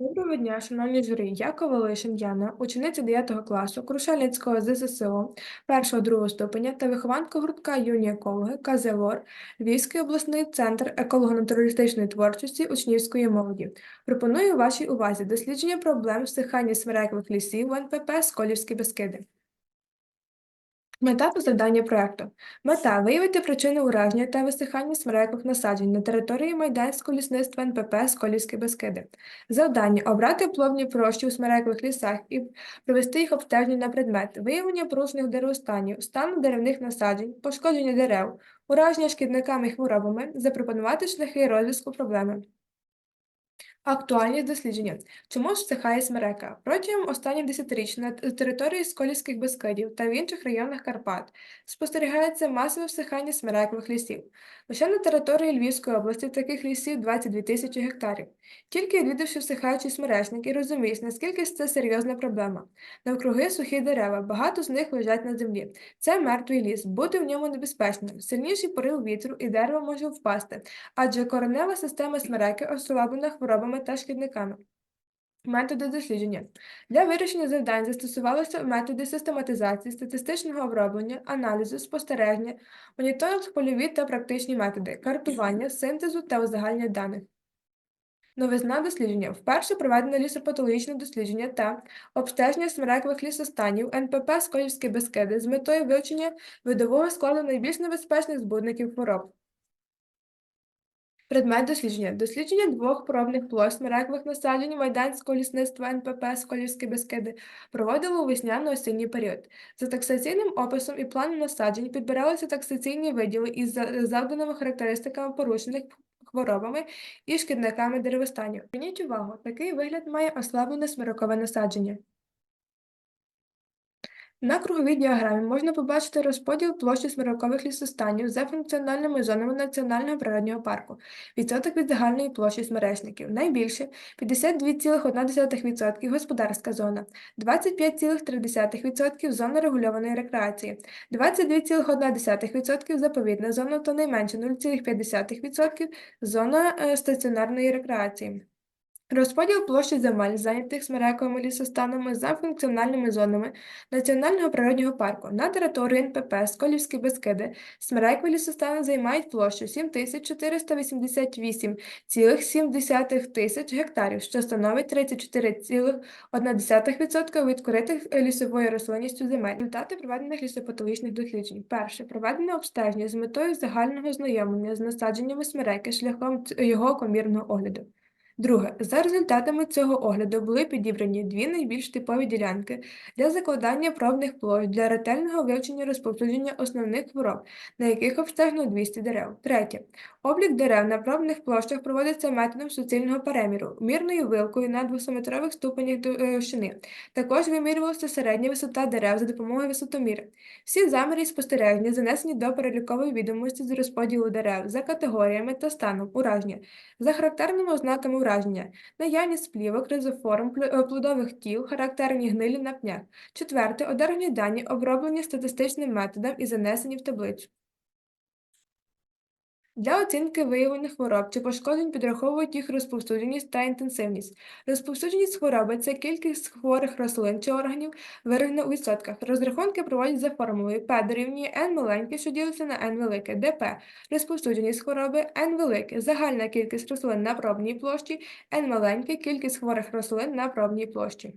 Доброго дня, шановні журі. Я Ковалишин учениця 9 класу Крушельницького ЗССО 1-2 ступеня та вихованка гуртка юні екологи КЗВОР Львівський обласний центр еколого-натуралістичної творчості учнівської молоді. Пропоную вашій увазі дослідження проблем всихання смерекових лісів в НПП Сколівські Бескиди. Мета та завдання проекту. Мета виявити причини ураження та висихання смерекових насаджень на території Майданського лісництва НПП Сколівські Бескиди. Завдання обрати плодні площі у смерекових лісах і провести їх обстеження на предмет виявлення порушених деревостанів, стану деревних насаджень, пошкодження дерев, ураження шкідниками і хворобами, запропонувати шляхи розв'язку проблеми. Актуальність дослідження. Чому ж всихає смерека? Протягом останніх десятиріч на території Сколівських Бескидів та в інших районах Карпат спостерігається масове всихання смерекових лісів. Лише на території Львівської області таких лісів 22 тисячі гектарів. Тільки відвідавши всихаючий смеречник і розумієш, наскільки це серйозна проблема. Навкруги сухі дерева, багато з них лежать на землі. Це мертвий ліс, бути в ньому небезпечним. Сильніший порив вітру і дерево може впасти, адже коренева система смереки ослаблена хворобами та шкідниками. Методи дослідження. Для вирішення завдань застосувалися методи систематизації, статистичного оброблення, аналізу, спостереження, моніторинг польові та практичні методи, картування, синтезу та узагальнення даних. Новизна дослідження. Вперше проведено лісопатологічне дослідження та обстеження смерекових лісостанів НПП Сколівські Бескиди з метою вивчення видового складу найбільш небезпечних збудників хвороб. Предмет дослідження. Дослідження двох пробних площ смерекових насаджень Майданського лісництва НПП Сколівські Бескиди проводило у весняно-осінній період. За таксаційним описом і планом насаджень підбиралися таксаційні виділи із завданими характеристиками порушених хворобами і шкідниками деревостанів. Зверніть увагу, такий вигляд має ослаблене смирокове насадження. На круговій діаграмі можна побачити розподіл площі смирокових лісостанів за функціональними зонами Національного природнього парку. Відсоток від загальної площі смеречників. Найбільше 52,1% господарська зона, 25,3% зона регульованої рекреації, 22,1% заповідна зона та найменше 0,5% зона е, стаціонарної рекреації. Розподіл площі земель, зайнятих смерековими лісостанами за функціональними зонами Національного природнього парку на території НПП Сколівські Бескиди смерекові лісостани займають площу 7488,7 тисяч гектарів, що становить 34,1% від відкритих е, лісовою рослинністю земель. Результати проведених лісопатологічних досліджень. Перше. Проведено обстеження з метою загального знайомлення з насадженнями смереки шляхом його комірного огляду. Друге, за результатами цього огляду були підібрані дві найбільш типові ділянки для закладання пробних площ для ретельного вивчення розповсюдження основних хвороб, на яких обстежено 200 дерев. Третє. Облік дерев на пробних площах проводиться методом суцільного переміру, мірною вилкою на 200-метрових ступенях довщини. Також вимірювалася середня висота дерев за допомогою висотоміра. Всі заміри і спостереження занесені до перелікової відомості з розподілу дерев за категоріями та станом ураження, за характерними ознаками ураження, наявність плівок, ризоформ, е, плодових тіл, характерні гнилі на пнях. Четверте, одержані дані оброблені статистичним методом і занесені в таблицю. Для оцінки виявлених хвороб чи пошкоджень підраховують їх розповсюдженість та інтенсивність. Розповсюдженість хвороби це кількість хворих рослин чи органів, виражена у відсотках. Розрахунки проводять за формулою P дорівнює N маленьке, що ділиться на N велике, P – розповсюдженість хвороби, N велике – загальна кількість рослин на пробній площі, N маленьке – кількість хворих рослин на пробній площі.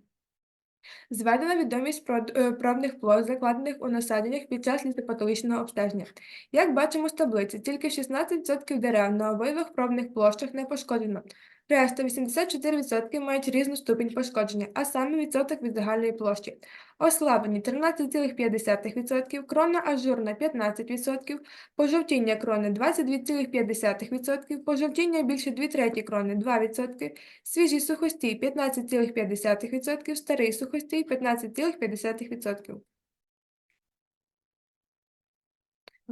Зведена відомість е, пробних площ, закладених у насадженнях під час лісопатологічного обстеження. Як бачимо з таблиці, тільки 16% дерев на обидвих пробних площах не пошкоджено. Решта 84% мають різну ступінь пошкодження, а саме відсоток від загальної площі. Ослаблені 13,5%, крона ажурна 15%, пожовтіння крони 22,5%, пожовтіння більше 2 треті крони 2%, свіжий сухостій 15,5%, старий сухостій 15,5%.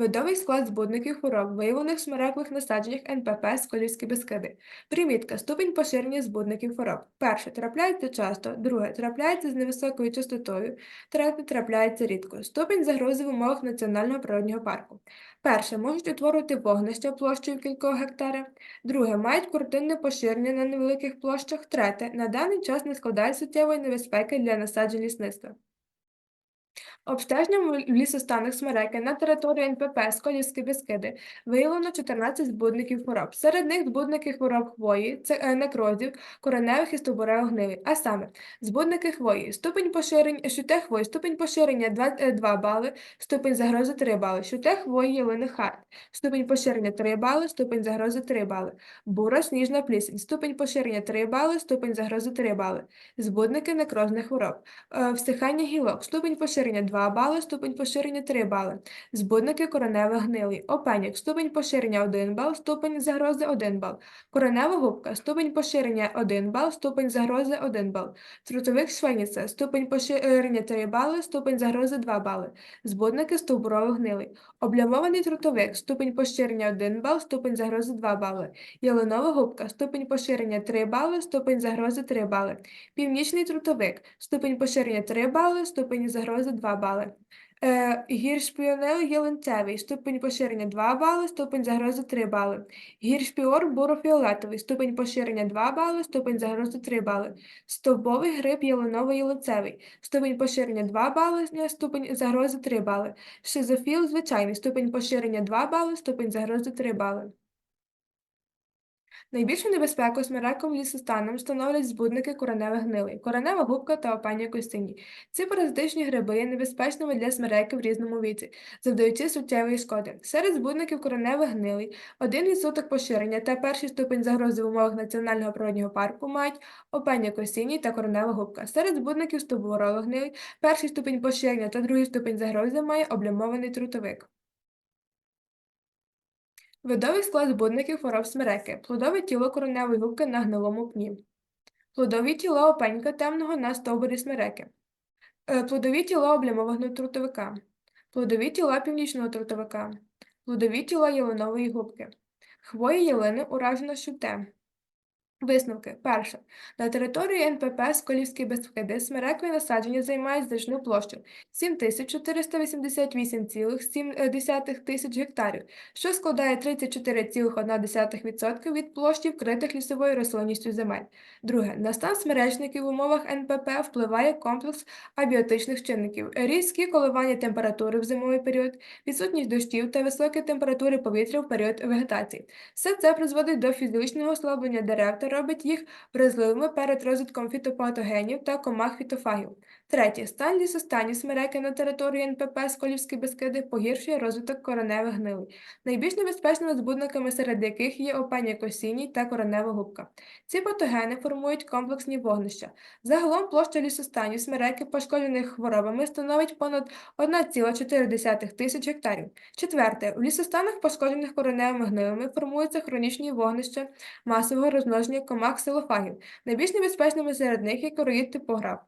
Видовий склад збудників хвороб, виявлених в смерекових насадженнях НПП Сколівські Бескиди. Примітка. Ступінь поширення збудників хвороб. Перше. Трапляється часто. Друге. Трапляється з невисокою частотою. Третє. Трапляється рідко. Ступінь загрози в умовах Національного природнього парку. Перше. Можуть утворювати вогнища площею кількох гектарів. Друге. Мають куртинне поширення на невеликих площах. Третє. На даний час не складають суттєвої небезпеки для насаджень лісництва. Обстеженням в лісостанах Смереки на території НПП Сколівські Бескиди виявлено 14 збудників хвороб. Серед них збудники хвороб хвої, це е, некрозів, кореневих і стовбуревих гнилі. А саме, збудники хвої, ступень поширення, шуте хвої, ступень поширення 2, 2 бали, ступень загрози 3 бали, шуте хвої ялини харт, ступень поширення 3 бали, ступень загрози 3 бали, бура сніжна плісень, ступень поширення 3 бали, ступень загрози 3 бали, збудники некрозних хвороб, Е, всихання гілок, ступень поширення 2 бали, ступень поширення 3 бали, збудники кореневих гнилий, опеньок, ступень поширення 1 бал, ступень загрози 1 бал, коренева губка, ступень поширення 1 бал, ступень загрози 1 бал, трутовик швеніця, ступень поширення 3 бали, ступень загрози 2 бали, збудники стовбурових гнилий, облямований трутовик, ступень поширення 1 бал, ступень загрози 2 бали, ялинова губка, ступень поширення 3 бали, ступень загрози 3 бали, північний трутовик, ступень поширення 3 бали, ступень загрози 2 бали. Е, гіршпіонел єленцевий, ступень поширення 2 бали, ступень загрози 3 бали. Гіршпіор бурофіолетовий, ступень поширення 2 бали, ступень загрози 3 бали. Стовбовий гриб єленово-єлицевий, ступень поширення 2 бали, ступень загрози 3 бали. Шизофіл звичайний, ступень поширення 2 бали, ступень загрози 3 бали. Найбільшу небезпеку смерековим лісостанам становлять збудники кореневих гнилей, коренева губка та опання костині. Ці паразитичні гриби є небезпечними для смереки в різному віці, завдаючи суттєвої шкоди. Серед збудників кореневих гнилей один відсоток поширення та перший ступень загрози в умовах національного природнього парку мають опання костині та коренева губка. Серед збудників стовбурових гнилей перший ступень поширення та другий ступень загрози має облямований трутовик. Видовий склад збудників хвороб смереки. Плодове тіло кореневої губки на гнилому пні. Плодові тіла опенька темного на стовбурі смереки. Е, Плодові тіла облямованого трутовика. Плодові тіла північного трутовика. Плодові тіла ялинової губки. Хвої ялини уражено щуте. Висновки. Перше. На території НПП Сколівські Безкиди смерекові насадження займають значну площу 7488,7 тисяч гектарів, що складає 34,1% від площі вкритих лісовою рослинністю земель. Друге. На стан смеречників в умовах НПП впливає комплекс абіотичних чинників, різкі коливання температури в зимовий період, відсутність дощів та високі температури повітря в період вегетації. Все це призводить до фізичного ослаблення дерев та робить їх вразливими перед розвитком фітопатогенів та комах фітофагів. Третє. Стан лісостанів смереки на території НПП Сколівські Бескиди погіршує розвиток кореневих гнилей. Найбільш небезпечними збудниками, серед яких є опання косіній та коренева губка. Ці патогени формують комплексні вогнища. Загалом площа лісостанів смереки, пошкоджених хворобами, становить понад 1,4 тисяч гектарів. Четверте. У лісостанах, пошкоджених кореневими гнилими, формуються хронічні вогнища масового розмноження комах силофагів. Найбільш небезпечними серед них є короїд типограф.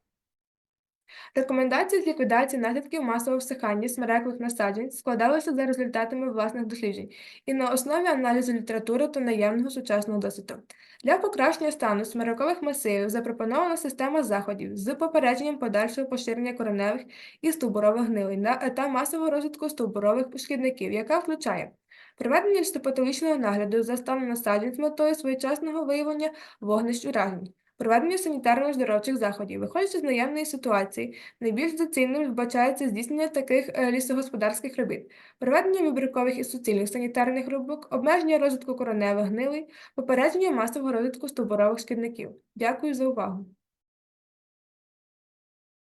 Рекомендації з ліквідації наслідків масового всихання смерекових насаджень складалися за результатами власних досліджень і на основі аналізу літератури та наявного сучасного досвіду. Для покращення стану смерекових масивів запропонована система заходів з попередженням подальшого поширення кореневих і стовбурових гнилей на- та масового розвитку стовбурових шкідників, яка включає Проведення листопатологічного нагляду за станом насаджень з метою своєчасного виявлення вогнищ уражень. Проведення санітарно-здоровчих заходів. Виходячи з наявної ситуації, найбільш доцільним вбачається здійснення таких е, лісогосподарських робіт, проведення вибіркових і суцільних санітарних рубок, обмеження розвитку короневих гнилей, попередження масового розвитку стовбурових шкідників. Дякую за увагу.